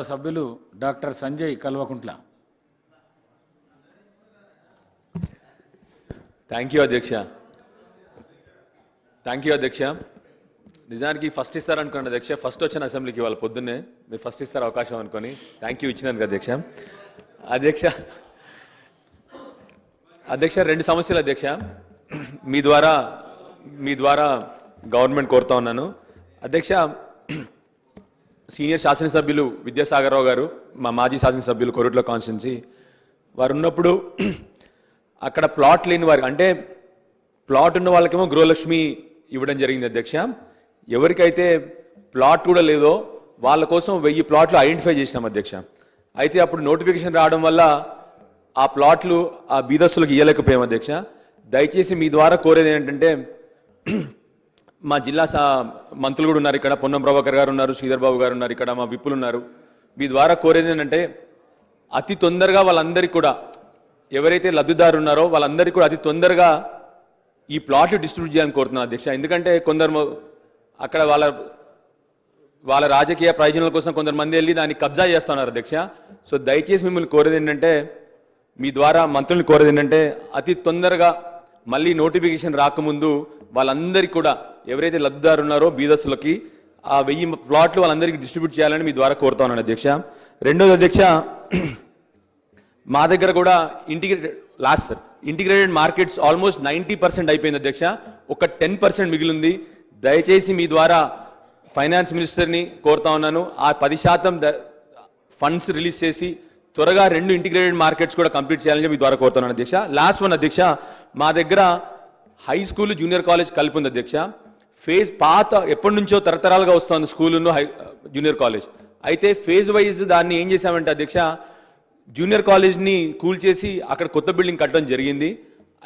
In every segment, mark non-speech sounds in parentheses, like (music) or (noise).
గౌరవ సభ్యులు doctor Sanjay Kalvakuntla. Thank you అధ్యక్ష. థ్యాంక్ యూ అధ్యక్ష. నిజానికి ఫస్ట్ ఇస్తారనుకోండి అధ్యక్ష. ఫస్ట్ వచ్చిన అసెంబ్లీకి ఇవాళ పొద్దున్నే. మీరు ఫస్ట్ ఇస్తారు అవకాశం అనుకొని. థ్యాంక్ యూ ఇచ్చినందుకు అధ్యక్ష. అధ్యక్ష అధ్యక్ష రెండు సమస్యలు అధ్యక్ష. మీ ద్వారా మీ ద్వారా గవర్నమెంట్ కోరుతా ఉన్నాను. అధ్యక్ష సీనియర్ శాసనసభ్యులు విద్యాసాగర్ రావు గారు మా మాజీ శాసనసభ్యులు కొరుట్ల కాన్స్టిట్యున్సీ వారు ఉన్నప్పుడు (clears throat) అక్కడ ప్లాట్ లేని వారు అంటే ప్లాట్ ఉన్న వాళ్ళకేమో గృహలక్ష్మి ఇవ్వడం జరిగింది అధ్యక్ష. ఎవరికైతే ప్లాట్ కూడా లేదో వాళ్ళ కోసం వెయ్యి ప్లాట్లు ఐడెంటిఫై చేసినాం అధ్యక్ష. అయితే అప్పుడు నోటిఫికేషన్ రావడం వల్ల ఆ ప్లాట్లు ఆ బీదస్తులకు ఇవ్వలేకపోయాం అధ్యక్ష. దయచేసి మీ ద్వారా కోరేది ఏంటంటే (clears throat) మా జిల్లా సా మంత్రులు కూడా ఉన్నారు ఇక్కడ. పొన్నం ప్రభాకర్ గారు ఉన్నారు శ్రీధర్ బాబు గారు ఉన్నారు ఇక్కడ మా విప్పులు ఉన్నారు. మీ ద్వారా కోరేది ఏంటంటే అతి తొందరగా వాళ్ళందరికీ కూడా ఎవరైతే లబ్ధిదారు ఉన్నారో వాళ్ళందరికీ కూడా అతి తొందరగా ఈ ప్లాట్లు డిస్ట్రిబ్యూట్ చేయాలని కోరుతున్నాను అధ్యక్ష. ఎందుకంటే కొందరు అక్కడ వాళ్ళ వాళ్ళ రాజకీయ ప్రయోజనాల కోసం కొందరు మంది వెళ్ళి దాన్ని కబ్జా చేస్తున్నారు అధ్యక్ష. సో దయచేసి మిమ్మల్ని కోరేది ఏంటంటే మీ ద్వారా మంత్రుల్ని కోరేది ఏంటంటే అతి తొందరగా మళ్ళీ నోటిఫికేషన్ రాకముందు వాళ్ళందరికీ కూడా ఎవరైతే లబ్ధిదారు ఉన్నారో బీదస్సులకి ఆ వెయ్యి ప్లాట్లు వాళ్ళందరికీ డిస్ట్రిబ్యూట్ చేయాలని మీ ద్వారా కోరుతా ఉన్నాను అధ్యక్ష. రెండోది అధ్యక్ష మా దగ్గర కూడా integrated last sir integrated markets almost ninety percent అయిపోయింది అధ్యక్ష. ఒక టెన్ పర్సెంట్ మిగిలింది. దయచేసి మీ ద్వారా ఫైనాన్స్ మినిస్టర్ని కోరుతా ఉన్నాను. ఆ పది శాతం ఫండ్స్ రిలీజ్ చేసి త్వరగా రెండు ఇంటిగ్రేటెడ్ మార్కెట్స్ కూడా కంప్లీట్ చేయాలని మీ ద్వారా కోరుతున్నాను అధ్యక్ష. లాస్ట్ వన్ అధ్యక్ష మా దగ్గర హై స్కూల్ జూనియర్ కాలేజ్ కలిపి ఉంది అధ్యక్ష. ఫేజ్ పాత ఎప్పటి నుంచో తరతరాలుగా వస్తుంది స్కూలును హై జూనియర్ కాలేజ్. అయితే ఫేజ్ వైజ్ దాన్ని ఏం చేశామంటే అధ్యక్ష జూనియర్ కాలేజ్ని కూల్ చేసి అక్కడ కొత్త బిల్డింగ్ కట్టడం జరిగింది.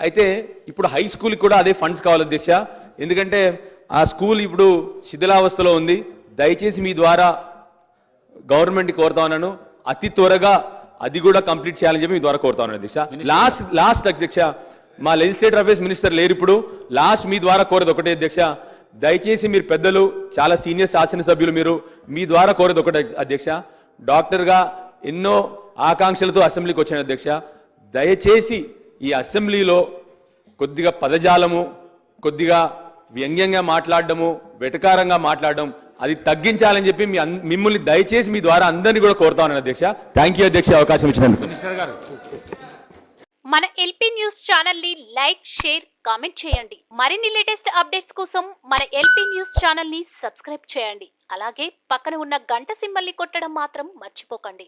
అయితే ఇప్పుడు హై స్కూల్కి కూడా అదే ఫండ్స్ కావాలి అధ్యక్ష. ఎందుకంటే ఆ స్కూల్ ఇప్పుడు శిథిలావస్థలో ఉంది. దయచేసి మీ ద్వారా గవర్నమెంట్ కోరుతా ఉన్నాను. అతి త్వరగా అది కూడా కంప్లీట్ చేయాలని చెప్పి మీ ద్వారా కోరుతా ఉన్నాను అధ్యక్ష. లాస్ట్ లాస్ట్ అధ్యక్ష మా లెజిస్లేటర్ అఫేర్స్ మినిస్టర్ లేరు ఇప్పుడు. లాస్ట్ మీ ద్వారా కోరేది ఒకటే అధ్యక్ష. దయచేసి మీరు పెద్దలు చాలా సీనియర్ శాసనసభ్యులు మీరు మీ ద్వారా కోరేది ఒకటే అధ్యక్ష. డాక్టర్గా ఎన్నో ఆకాంక్షలతో అసెంబ్లీకి వచ్చాను అధ్యక్ష. దయచేసి ఈ అసెంబ్లీలో కొద్దిగా పదజాలము కొద్దిగా వ్యంగ్యంగా మాట్లాడడము వెటకారంగా మాట్లాడడం అది తగ్గించాలని చెప్పి మీ మిమ్మల్ని దయచేసి మీ ద్వారా అందరినీ కూడా కోరుతా ఉన్నాను అధ్యక్ష. థ్యాంక్ యూ అధ్యక్ష అవకాశం ఇచ్చినందుకు. మన ఎల్పీ న్యూస్ ఛానల్ని లైక్ షేర్ కామెంట్ చేయండి. మరిన్ని లేటెస్ట్ అప్డేట్స్ కోసం మన ఎల్పీ న్యూస్ ఛానల్ని సబ్స్క్రైబ్ చేయండి. అలాగే పక్కన ఉన్న గంట సింబల్ని కొట్టడం మాత్రం మర్చిపోకండి.